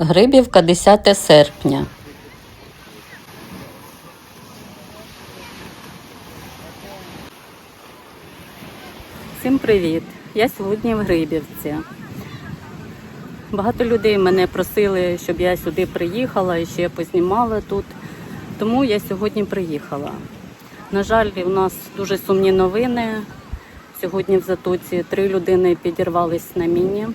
Грибівка 10 серпня. Всім привіт! Я сьогодні в Грибівці. Багато людей мене просили, щоб я сюди приїхала і ще познімала тут. Тому я сьогодні приїхала. На жаль, у нас дуже сумні новини. Сьогодні в Затоці три людини підірвались на міні.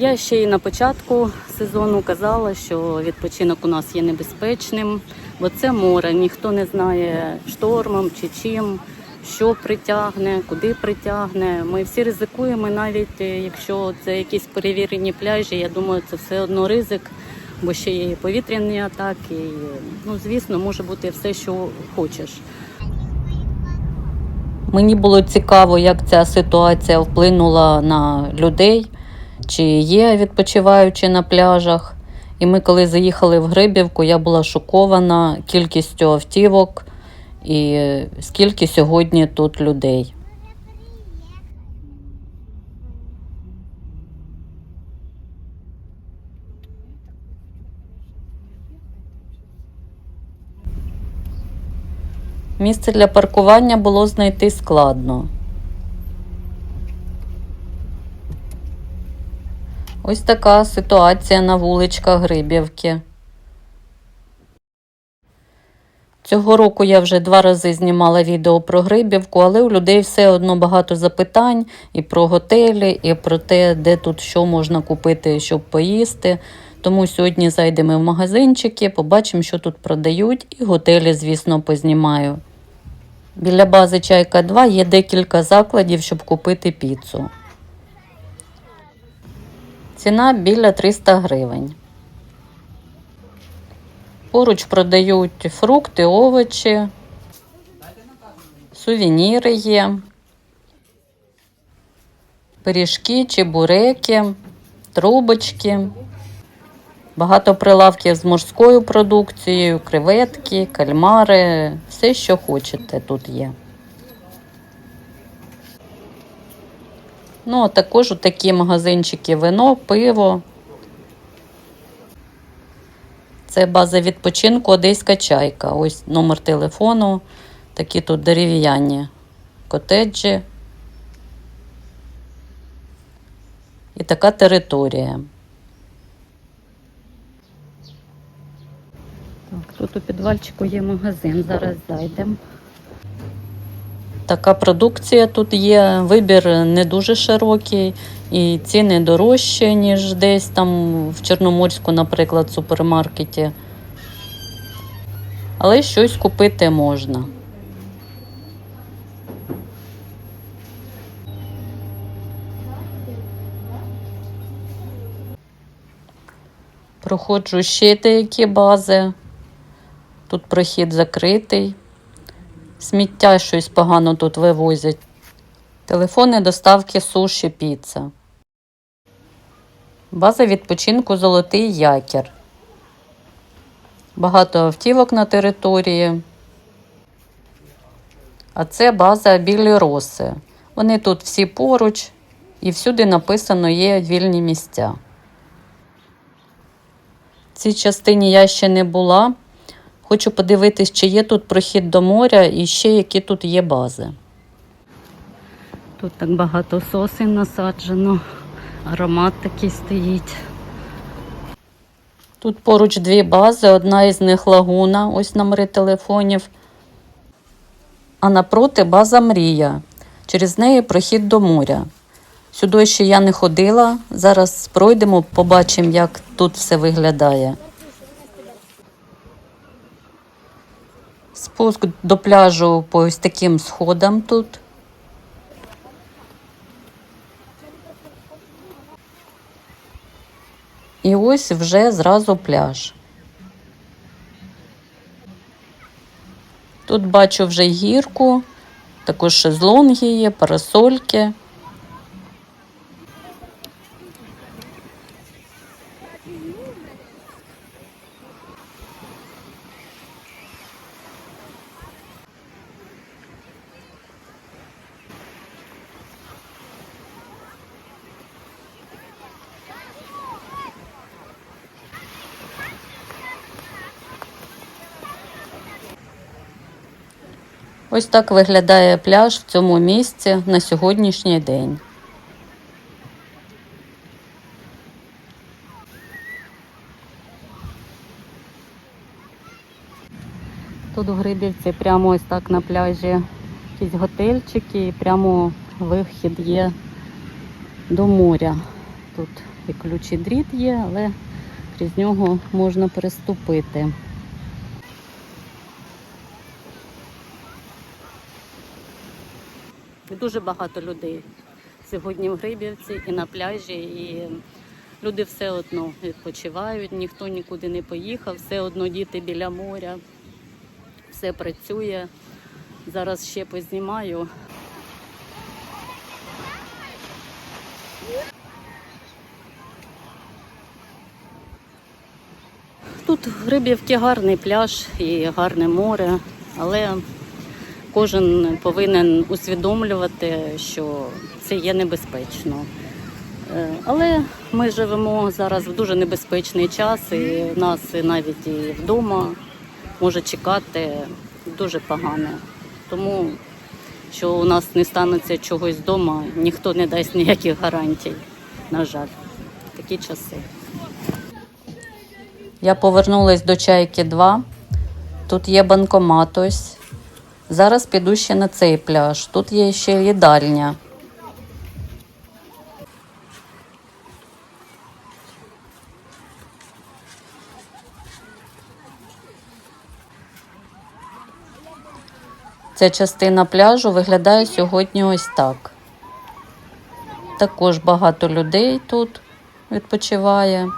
Я ще й на початку сезону казала, що відпочинок у нас є небезпечним, бо це море. Ніхто не знає штормом чи чим, що притягне, куди притягне. Ми всі ризикуємо, навіть е, якщо це якісь перевірені пляжі. Я думаю, це все одно ризик, бо ще є і повітряні атаки. Ну, звісно, може бути все, що хочеш. Мені було цікаво, як ця ситуація вплинула на людей, чи є відпочиваючі на пляжах. І ми, коли заїхали в Грибівку, я була шокована кількістю автівок і е, скільки сьогодні тут людей. Місце для паркування було знайти складно. Ось така ситуація на вуличках Грибівки. Цього року я вже два рази знімала відео про Грибівку, але у людей все одно багато запитань і про готелі, і про те, де тут що можна купити, щоб поїсти. Тому сьогодні зайдемо в магазинчики, побачимо, що тут продають, і готелі, звісно, познімаю. Біля бази Чайка 2 є декілька закладів, щоб купити піцу. Ціна біля 300 гривень. Поруч продають фрукти, овочі, сувеніри є, пиріжки, чебуреки, трубочки. Багато прилавків з морською продукцією, креветки, кальмари, все, що хочете, тут є. Ну, а також такі магазинчики вино, пиво. Це база відпочинку Одеська чайка. Ось номер телефону. Такі тут дерев'яні котеджі. І така територія. Так, тут у підвальчику є магазин, зараз зайдемо. Така продукція тут є, вибір не дуже широкий, і ціни дорожчі, ніж десь там в Чорноморську, наприклад, в супермаркеті. Але щось купити можна. Проходжу ще деякі бази. Тут прохід закритий. Сміття щось погано тут вивозять. Телефони доставки суші піца. База відпочинку Золотий якір. Багато автівок на території. А це база Білі Роси. Вони тут всі поруч і всюди написано є вільні місця. В цій частині я ще не була. Хочу подивитись, чи є тут прохід до моря і ще які тут є бази. Тут так багато сосен насаджено, аромат такий стоїть. Тут поруч дві бази, одна із них лагуна, ось номери телефонів. А напроти база Мрія. Через неї прохід до моря. Сюди ще я не ходила. Зараз пройдемо, побачимо, як тут все виглядає. Спуск до пляжу по ось таким сходам тут. І ось вже зразу пляж. Тут бачу вже гірку, також шезлонги є, парасольки. Ось так виглядає пляж в цьому місці на сьогоднішній день. Тут в Грибівці прямо ось так на пляжі якісь готельчики, і прямо вихід є до моря. Тут і ключі дріт є, але крізь нього можна переступити. Дуже багато людей сьогодні в Грибівці і на пляжі, і люди все одно відпочивають, ніхто нікуди не поїхав, все одно діти біля моря, все працює. Зараз ще познімаю. Тут в Грибівці гарний пляж і гарне море, але кожен повинен усвідомлювати, що це є небезпечно. Е, Але ми живемо зараз в дуже небезпечний час, і нас навіть і вдома може чекати дуже погане. Тому що у нас не станеться чогось вдома, ніхто не дасть ніяких гарантій. На жаль, такі часи. Я повернулась до чайки 2. Тут є банкомат ось. Зараз піду ще на цей пляж. Тут є ще їдальня. Ця частина пляжу виглядає сьогодні ось так. Також багато людей тут відпочиває.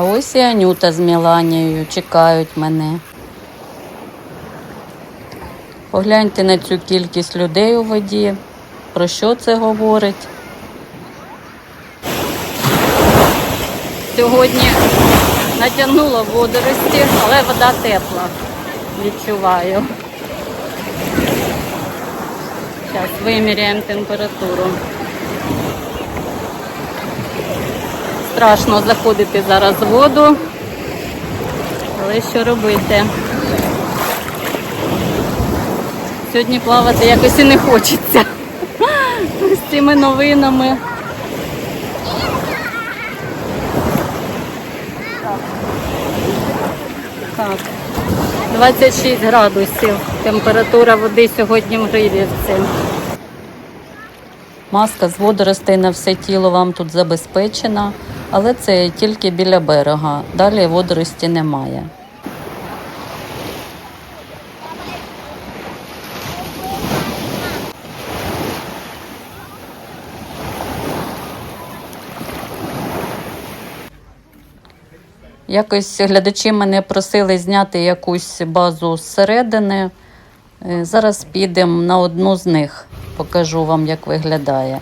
А ось і Анюта з Міланією чекають мене. Погляньте на цю кількість людей у воді. Про що це говорить? Сьогодні натягнула водорості, але вода тепла. Відчуваю. Зараз виміряємо температуру. Страшно заходити зараз в воду. Але що робити? Сьогодні плавати якось і не хочеться. З цими новинами. Так. 26 градусів. Температура води сьогодні в Грибівці. Маска з водоростей на все тіло вам тут забезпечена, але це тільки біля берега. Далі водорості немає. Якось глядачі мене просили зняти якусь базу зсередини. Е, Зараз підемо на одну з них. Покажу вам, як виглядає.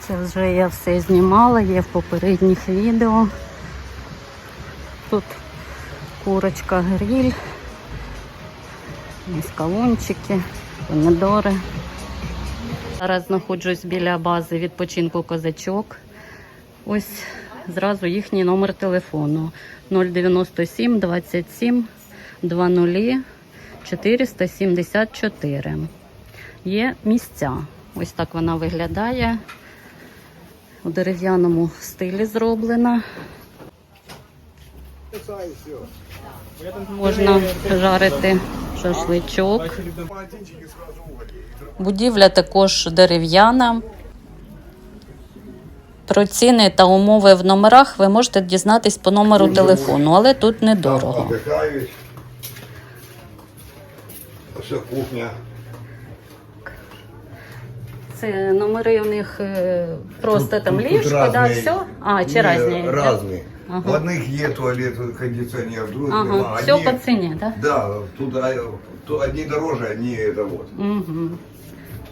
Це вже я все знімала, є в попередніх відео. Тут курочка гриль, ось кавунчики, помідори. Зараз знаходжусь біля бази відпочинку козачок. Ось зразу їхній номер телефону 097 27 20 474. Є місця. Ось так вона виглядає. У дерев'яному стилі зроблена. Можна жарити шашличок. Будівля також дерев'яна. Про ціни та умови в номерах ви можете дізнатись по номеру телефону, але тут недорого. отдыхаешь. Все кухня. Це номери у них е, просто там Тут ліжко, да, разные. все? А, чи Не, різні? да? Разные. Ага. В одних є туалет, кондиционер, в других Ага, нема. все Одні- по ціні, так? Да? Да, тут а, то одни дороже, одни это вот. Угу.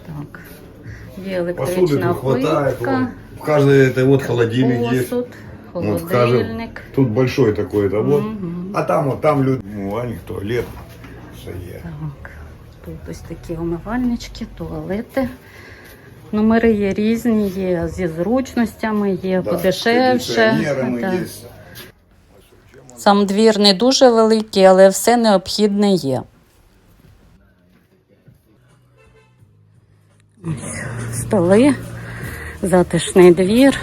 Так. Є Посуды електрична тут хватает. плитка, вот. В каждой этой вот холодильник есть. посуд, Вот в каждом. холодильник. Тут большой такой, это вот. Мгм. А там вот там люди. Умывальник, туалет. Все є. Так, Тут ось такі умивальнички, туалети. Номери є різні, є зі зручностями, є Да, подешевше. є. Сам двір не дуже великий, але все необхідне є. Столи, затишний двір.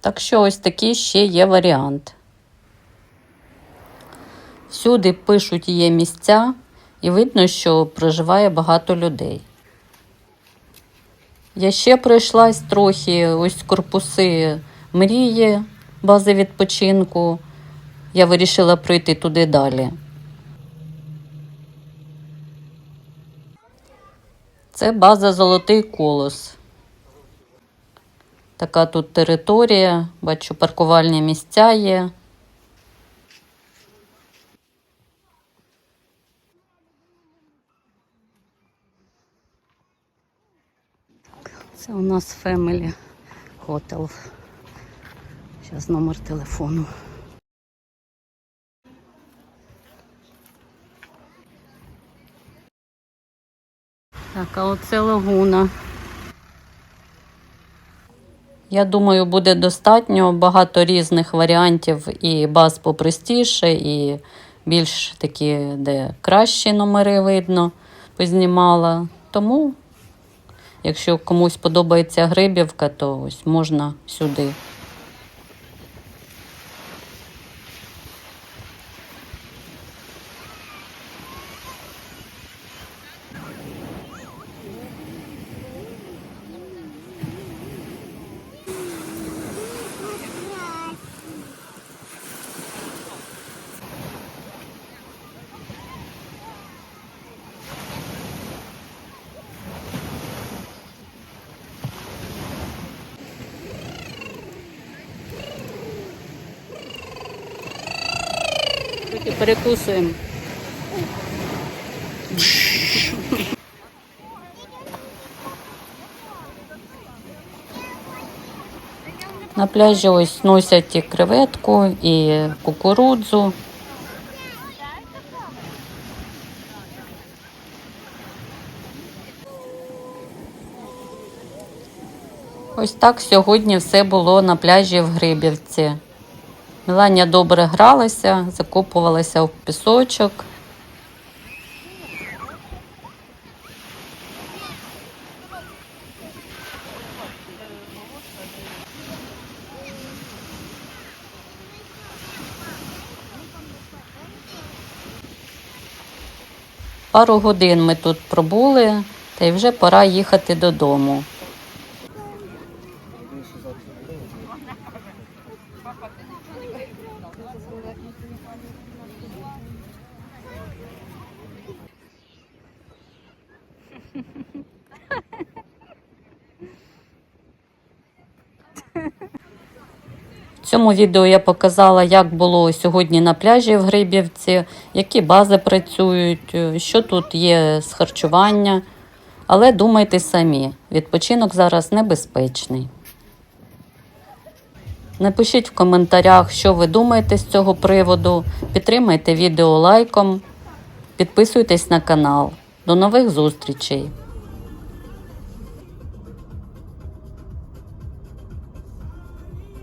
Так що ось такий ще є варіант. Всюди пишуть є місця, і видно, що проживає багато людей. Я ще пройшлась трохи, ось корпуси мрії, бази відпочинку. Я вирішила пройти туди далі. Це база Золотий колос. Така тут територія, бачу, паркувальні місця є. Це у нас Family Hotel. Зараз номер телефону. Так, а оце лагуна. Я думаю, буде достатньо багато різних варіантів і баз попростіше, і більш такі, де кращі номери видно, познімала. Тому Якщо комусь подобається грибівка, то ось можна сюди. Поки перекусуємо. На пляжі ось носять і креветку, і кукурудзу. Ось так сьогодні все було на пляжі в Грибівці. Меланія добре гралася, закопувалася в пісочок. Пару годин ми тут пробули, та й вже пора їхати додому. Цьому відео я показала, як було сьогодні на пляжі в Грибівці, які бази працюють, е, що тут є з харчування. Але думайте самі, відпочинок зараз небезпечний. Напишіть в коментарях, що ви думаєте з цього приводу. Підтримайте відео лайком, підписуйтесь на канал. До нових зустрічей!